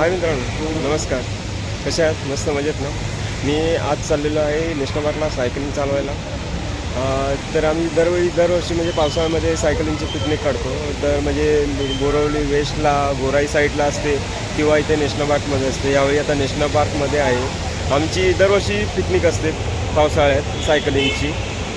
हाय मित्रांनो नमस्कार. कसे आहात? मस्त मजेत ना? मी आज चाललेलो आहे नॅशनल पार्कला सायकलिंग चालवायला. तर आम्ही दरवेळी दरवर्षी म्हणजे पावसाळ्यामध्ये सायकलिंगची पिकनिक काढतो. तर म्हणजे बोरवली वेस्टला गोराई साईडला असते किंवा इथे नॅशनल पार्कमध्ये असते. यावेळी आता नॅशनल पार्कमध्ये आहे. आमची दरवर्षी पिकनिक असते पावसाळ्यात सायकलिंगची.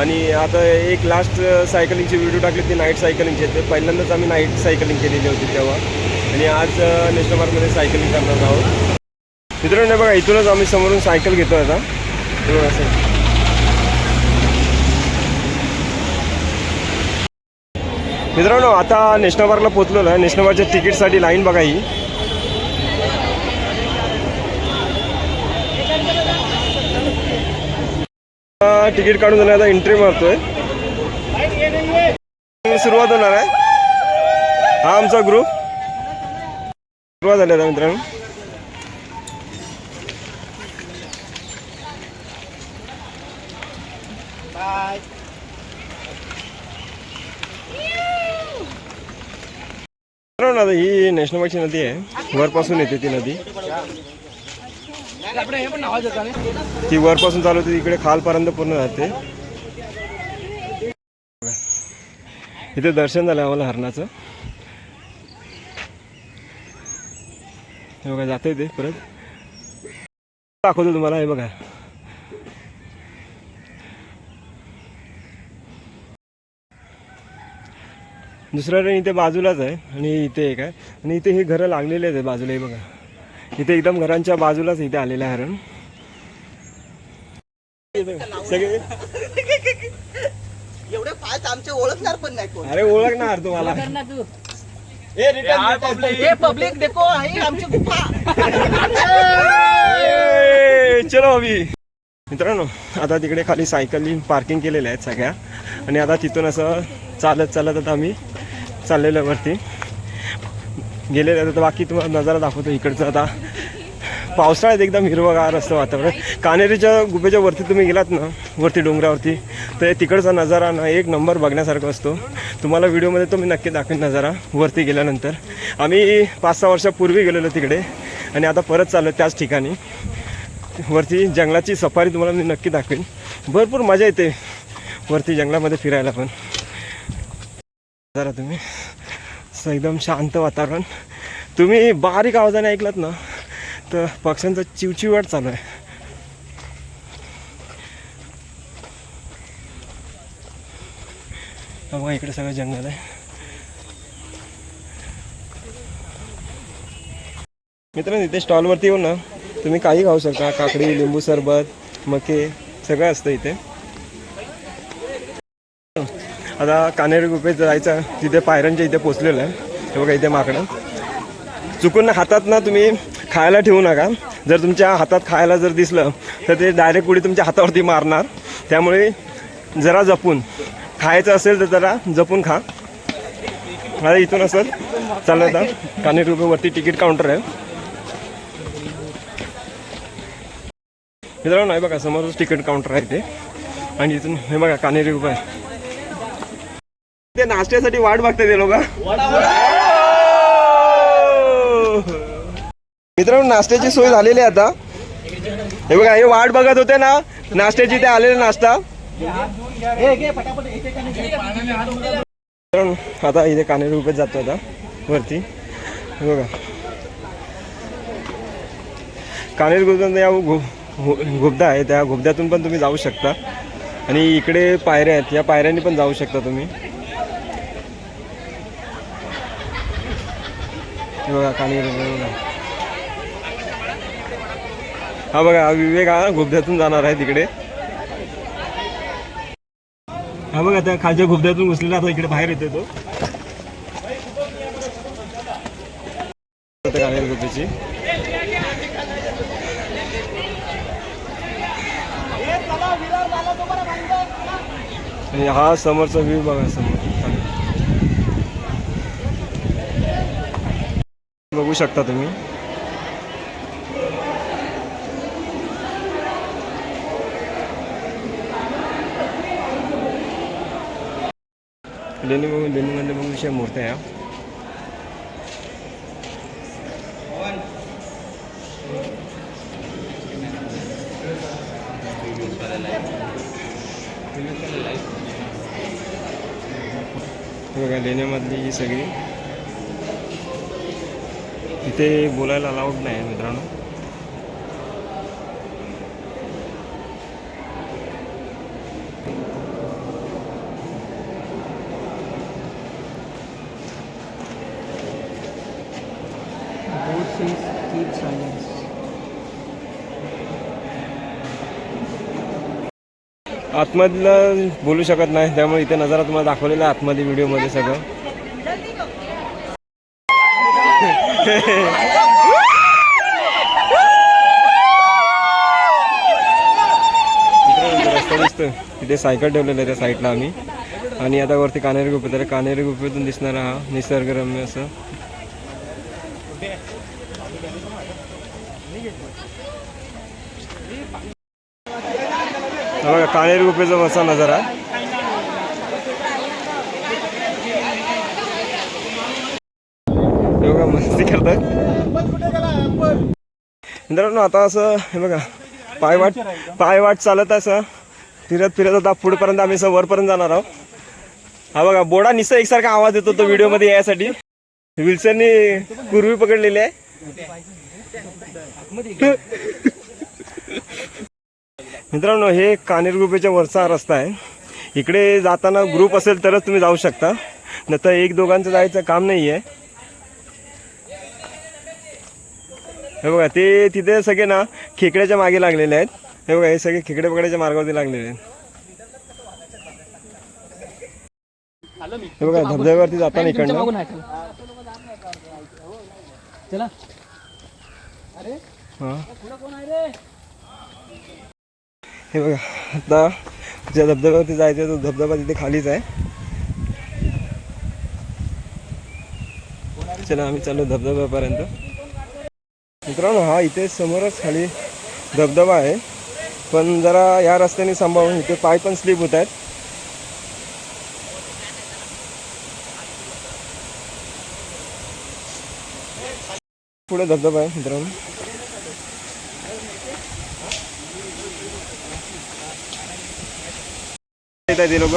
आणि आता एक लास्ट सायकलिंगची व्हिडिओ टाकली ती नाईट सायकलिंगचे आहे. ते पहिल्यांदाच आम्ही नाईट सायकलिंग केलेली होती तेव्हा. आणि आज नेशनल नॅशनल पार्कमध्ये सायकलिंग करणार आहोत. मित्रांनो बघा इथूनच आम्ही समोरून सायकल घेतो आता. असं. मित्रांनो आता नॅशनल पार्कला पोहोचलेलो आहे. नॅशनल पार्कच्या तिकीटसाठी लाईन बघा ही. तिकीट काढून झालं आता एंट्री मारतोय. सुरुवात होणार आहे. हा आमचा ग्रुप सुरुवात झाली आता मित्रांनो. आता ही नॅशनल पार्कची नदी आहे. वरपासून येते ती नदी. ती वरपासून चालू होती इकडे खालपर्यंत पूर्ण जाते. इथे दर्शन झालं आम्हाला हरणाचं. हे बघा जाते ते परत. दाखवतो तुम्हाला हे बघा. दुसरा रेन इथे बाजूलाच आहे आणि इथे एक आहे. आणि इथे हे घरं लागलेले आहेत बाजूला हे बघा. इथे एकदम घरांच्या बाजूलाच इथे आलेलं आहे हरण. सगळे एवढे फास्ट आमचे ओळखणार पण नाही कोण. अरे ओळखणार तुम्हाला. ए. हे पब्लिक देखो आहे आमची गुफा. चलो अभि. मित्रांनो आता तिकडे खाली सायकली पार्किंग केलेल्या आहेत सगळ्या. आणि आता तिथून असं चालत चालत आता आम्ही चाललेलो आहे वरती. गेलेले आहेत. बाकी तुम्हाला नजारा दाखवतो इकडचं. आता पावसाळ्यात एकदम हिरवगार असतं वातावरण. कानेरीच्या गुफेच्या वरती तुम्ही गेलात ना वरती डोंगरावरती तर तिकडचा नजारा ना एक नंबर बघण्यासारखा असतो. तुम्हाला व्हिडिओमध्ये तो मी नक्की दाखवेन नजारा वरती गेल्यानंतर. आम्ही पाच सहा वर्षापूर्वी गेलेलो तिकडे आणि आता परत चाललो त्याच ठिकाणी. वरती जंगलाची सफारी तुम्हाला मी नक्की दाखवेन. भरपूर मजा येते वरती जंगलामध्ये फिरायला पण. जरा तुम्ही. असं एकदम शांत वातावरण. तुम्ही बारीक आवाजाने ऐकलात ना तर पक्ष्यांचा चिवचिवाट चालू आहे. बघा इकडे सगळं जंगल आहे. मित्रांनो इथे स्टॉलवरती येऊ ना तुम्ही काही खाऊ शकता. काकडी लिंबू सरबत मके सगळं असतं इथे. आता कानेरी गुफेत जायचं तिथे पायऱ्यांच्या इथे पोचलेलं आहे. हे बघा इथे माकडं. चुकून हातात ना तुम्ही खायला ठेवू नका. जर तुमच्या हातात खायला जर दिसलं तर ते डायरेक्ट उडी तुमच्या हातावरती मारणार. त्यामुळे जरा जपून खायचं असेल तर जरा जपून खा. मला इथून असं चाललं आता कानेरी गुफेवरती तिकीट काउंटर आहे. मित्रांनो नाही बघा समोरच तिकीट काउंटर आहे ते आणि इथून हे बघा कानेरी गुफा आहे. ते नाश्त्यासाठी वाट बघते ते लोक. मित्रांनो नाश्त्याची सोय झालेली आहे आता. हे बघा हे वाट बघत होते ना नाश्त्याची ते आलेले नाश्ता. आता इथे काने गुफेत जातो आता वरती. हे बघा. कानेर गुप्त या गु- गुबदा आहे त्या गुबद्यातून पण तुम्ही जाऊ शकता. आणि इकडे पायऱ्या आहेत या पायऱ्यांनी पण जाऊ शकता तुम्ही. बघा कानी हा बघा. विवेक हा घुबद्यातून जाणार आहे तिकडे. हा बघा त्या खालच्या घुबद्यातून घुसलेला आता इकडे बाहेर येतो तो. आणि हा समोरचा व्ह्यू बघा समोर. बघू शकता तुम्ही. लेणी बघून लेणीमध्ये बघू विषय मूर्त्या या बघा लेण्यामधली ही सगळी. इथे बोलायला अलाउड नाही मित्रांनो. आतमधलं बोलू शकत नाही त्यामुळे इथे नजारा तुम्हाला दाखवलेला आहे आतमध्ये व्हिडिओमध्ये सगळं इकडे रस्ता तिथे सायकल ठेवलेलं आहे त्या साईडला आम्ही. आणि आता वरती कानेरी गुफे. तर कानेरी गुफेतून दिसणारा हा निसर्गरम्य असं. बघा कानेरी गुफेचा वसा नजारा हे बघा मस्ती करतात. मित्रांनो आता असं हे बघा पायवाट पायवाट चालत असं फिरत फिरत आता पुढपर्यंत आम्ही असं वरपर्यंत जाणार आहोत. हा बघा बोडा निसं एकसारखा आवाज येतो तो व्हिडिओमध्ये यायसाठी. विल्सननी कुर्वी पकडलेली आहे. मित्रांनो हे कानेर गुफेच्या वरचा रस्ता आहे. इकडे जाताना ग्रुप असेल तरच तुम्ही जाऊ शकता. नाही तर एक दोघांचं जायचं काम नाही आहे हे बघा ते तिथे सगळे ना खेकड्याच्या मागे लागलेले आहेत. हे बघा हे सगळे खेकडे पकडायच्या मार्गावरती लागलेले आहेत. हे बघा धबधब्यावरती जाताना इकडनं. आहे चला. हा. हे बघा आता ज्या धबधब्यावरती जायचं तो धबधबा तिथे खालीच आहे. चला आम्ही चाललो धबधब्यापर्यंत. मित्रांनो हा इथे समोरच खाली धबधबा आहे. पण जरा या रस्त्याने सांभाळून इथे पाय पण स्लिप होत आहेत. पुढे धबधबा आहे मित्रांनो. येत आहेत ते लोक.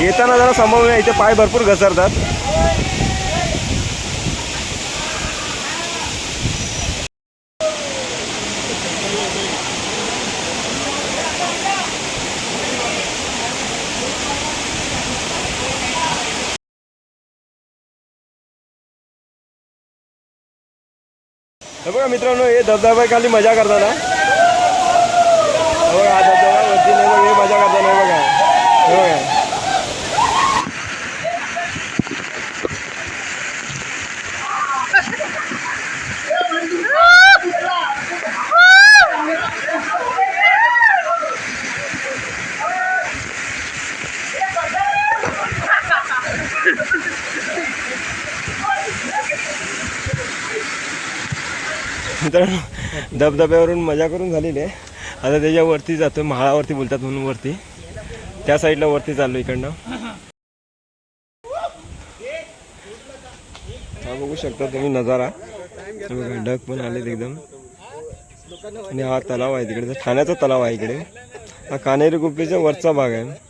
येताना जरा सांभाळून इथे पाय भरपूर घसरतात. हे बघा मित्रांनो हे धबधबा खाली मजा करताना हे बघा हा धबधबा वरती नाही बघ हे मजा करताना हे बघा हे बघा मित्रांनो धबधब्यावरून मजा करून झालेली आहे. आता त्याच्यावरती जातो महाळावरती बोलतात म्हणून वरती. त्या साईडला वरती चाललो इकडनं. हा बघू शकता तुम्ही नजारा. बघा ढग पण आलेत एकदम. आणि हा तलाव आहे तिकडे. ठाण्याचा तलाव आहे इकडे. हा कानेरी गुप्पीचा वरचा भाग आहे.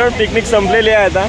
मित्रांनो पिकनिक संपलेली आहे आता.